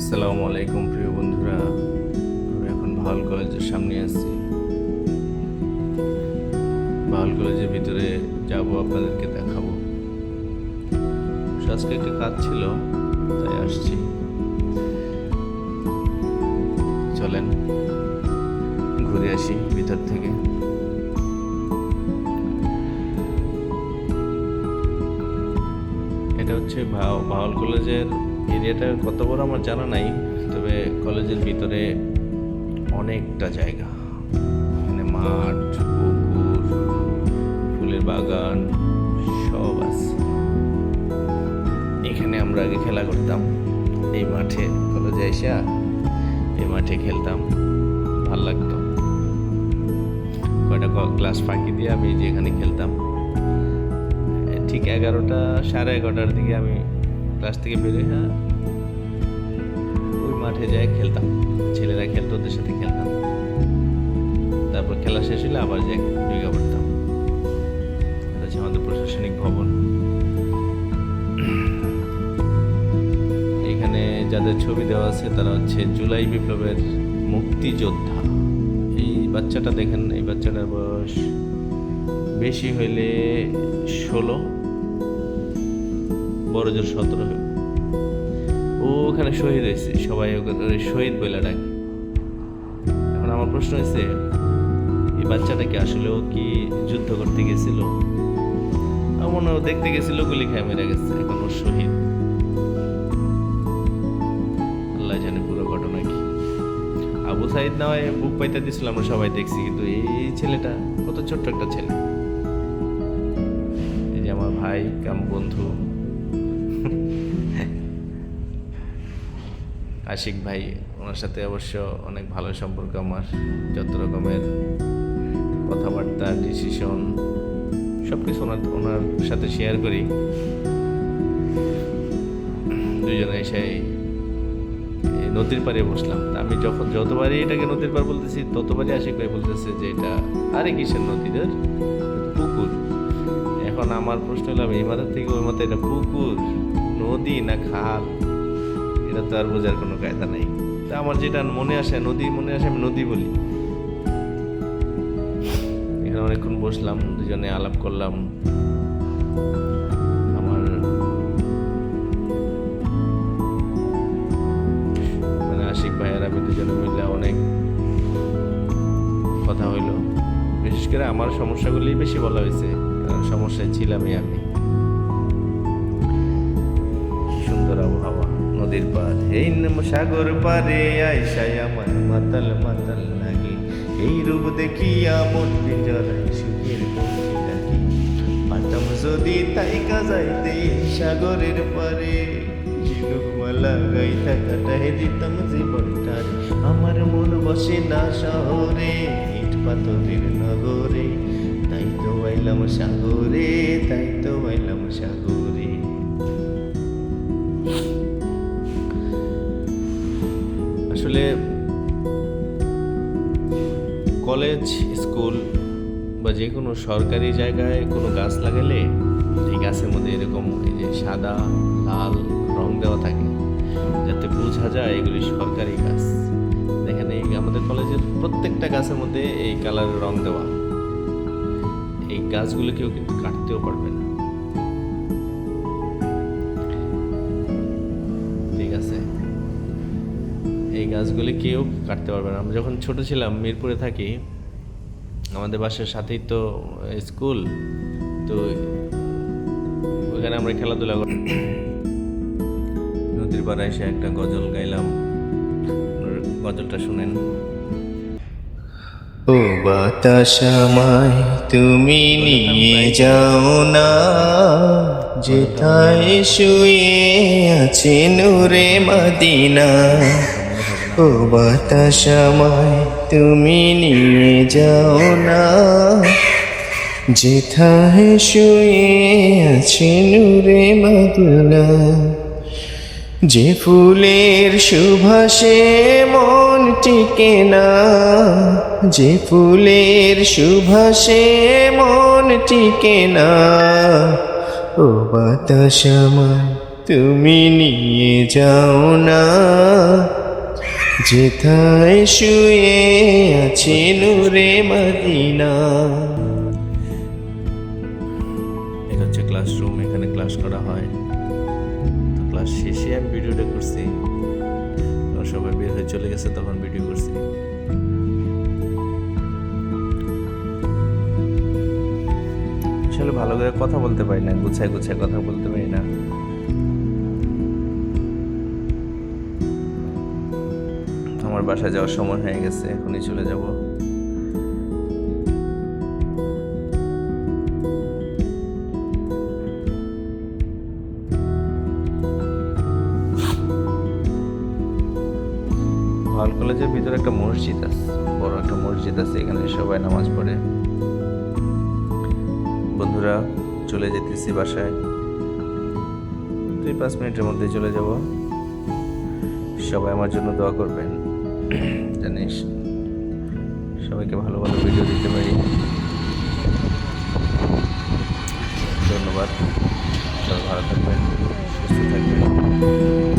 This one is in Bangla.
আসসালামু আলাইকুম প্রিয় বন্ধুরা। আমি এখন ভাওয়াল কলেজের সামনে আছি। ভাওয়াল কলেজের ভিতরে যাব, আপনাদেরকে দেখাবো। আজকে একটা কাজ ছিল, তাই আসছি। চলেন, ঘুরে আসি ভিতর থেকে। এটা হচ্ছে ভাও- ভাওয়াল কলেজের এরিয়াটা কত বড় আমার জানা নাই, তবে কলেজের ভিতরে অনেকটা জায়গা। এখানে মাঠ, পুকুর, ফুলের বাগান, সব আছে। এখানে আমরা আগে খেলা করতাম। এই মাঠে কলেজে এসে এই মাঠে খেলতাম। ভালো লাগতো। কয়টা ক্লাস ফাঁকি দিয়ে আমি যেখানে খেলতাম। ঠিক এগারোটা, সাড়ে এগারোটার দিকে আমি ক্লাস থেকে বেরিয়ে হ্যাঁ। ওই মাঠে যাই, খেলতাম। ছেলেরা খেলতো, ওদের সাথে খেলতাম। তারপর খেলা শেষ হলে আবার যাই ঢুকে পড়তাম হচ্ছে আমাদের প্রশাসনিক ভবন। এখানে যাদের ছবি দেওয়া আছে, তারা হচ্ছে জুলাই বিপ্লবের মুক্তিযোদ্ধা। এই বাচ্চাটা দেখেন, এই বাচ্চাটার বয়স বেশি হইলে ষোলো। বড় জোর সতেরো হইব ও ওখানে শহীদ হয়েছে, সবাই ওখানে শহীদ বলে ডাকে। এখন আমার প্রশ্ন হয়েছে এই বাচ্চাটা কি আসলে ও কি যুদ্ধ করতে গেছিল? মনে দেখতে গেছিল, গুলি খায় মেরে গেছে, এখন ওর শহীদ। আল্লাহ জানে পুরো ঘটনা কি। আবু সাইদ না হয় বুক পাইতে দিছিল, আমরা সবাই দেখছি, কিন্তু এই ছেলেটা কত ছোট্ট একটা ছেলে। এই যে আমার ভাই, কাম বন্ধু আশিক ভাই, ওনার সাথে অবশ্য অনেক ভালো সম্পর্ক আমার। যত রকমের কথাবার্তা ডিসিশন সব কিছু ওনার ওনার সাথে শেয়ার করি। দুজনে এসে নদীর পাড়ে বসলাম। আমি যখন যতবারই এটাকে নদীর পাড় বলতেছি, ততবারই আশিক ভাই বলতেছে যে এটা আরে কিসের নদীদের পুকুর। এখন আমার প্রশ্ন হলো এই মাথার থেকে ওই মাথায় এটা পুকুর, নদী না খাল? এটা তো আর বোঝার কোনো কায়দা নাই। তা আমার যেটা মনে আসে, নদী, মনে আসে, আমি নদী বলি। এখানে অনেকক্ষণ বসলাম, দুজনে আলাপ করলাম। আমার মানে আশিক ভাইয়ের আমি দুজনে মিলে অনেক কথা হইল। বিশেষ করে আমার সমস্যাগুলি বেশি বলা হয়েছে সমস্যায় ছিলামই আমি। নদীর পার এই সাগর পারে আইসাই আমার মাতাল মাতাল লাগে। এই রূপ দেখিয়া মন পিঞ্জরাই সুখের পক্ষী ডাকি পাতাম যদি তাই কাজাইতে সাগরের পারে ঝিনুকমালা গাইতা কাটাই দিতাম জীবনটার। আমার মন বসে না শহরে, ইট পাথরের নগরে। তাই তো আইলাম সাগরে, তাই তো আইলাম আসলে কলেজ, স্কুল বা যে কোনো সরকারি জায়গায় কোনো গাছ লাগালে এই গাছের মধ্যে এরকম এই যে সাদা, লাল রং দেওয়া থাকে। যাতে বোঝা যায় এগুলি সরকারি গাছ। দেখেন এই আমাদের কলেজের প্রত্যেকটা গাছের মধ্যে এই কালারের রং দেওয়া। এই গাছগুলো কেউ কিন্তু কাটতেও পারবে না। ঠিক আছে? এই গাছগুলি কেউ কাটতে পারবে না। আমরা যখন ছোট ছিলাম, মিরপুরে থাকি, আমাদের বাসার সাথেই তো স্কুল। তো ওখানে আমরা খেলাধুলা করি নদীর পাড়ে এসে একটা গজল গাইলাম। গজলটা শুনেন। ও বাতাসামায় তুমি নিয়ে যাও না। যেথায় শুয়ে আছে নূরে মদিনা। ও বাতাসামায়, তুমি নিয়ে যাও না। যেথায় শুয়ে আছে নূরে মদিনা যে ফুলের সুভাষে মন টিকে না, যে ফুলের সুভাষে মন টিকে না। ও বাতাস আমায় তুমি নিয়ে যাও না। যেথায় শুয়ে আছি নূরে মদিনা। এটা হচ্ছে ক্লাসরুম এখানে ক্লাস করা হয়। তো ক্লাস শেষে আমি ভিডিওটা করছি। সবাই বের হয়ে চলে গেছে, তখন ভিডিও করছি। আসলে ভালো করে কথা বলতে পারি না, গুছায় গুছায় কথা বলতে পারি না। আমার বাসায় যাওয়ার সময় হয়ে গেছে, এখনই চলে যাব। হল কলেজের ভিতরে একটা মসজিদ আছে, বড় একটা মসজিদ আছে, এখানে সবাই নামাজ পড়ে। বন্ধুরা, চলে যেতেছি বাসায়। দুই পাঁচ মিনিটের মধ্যে চলে যাব। সবাই আমার জন্য দোয়া করবেন। জানিস সবাইকে ভালো ভালো ভিডিও দিতে পারি। ধন্যবাদ। সবাই ভালো থাকবেন সুস্থ থাকবেন।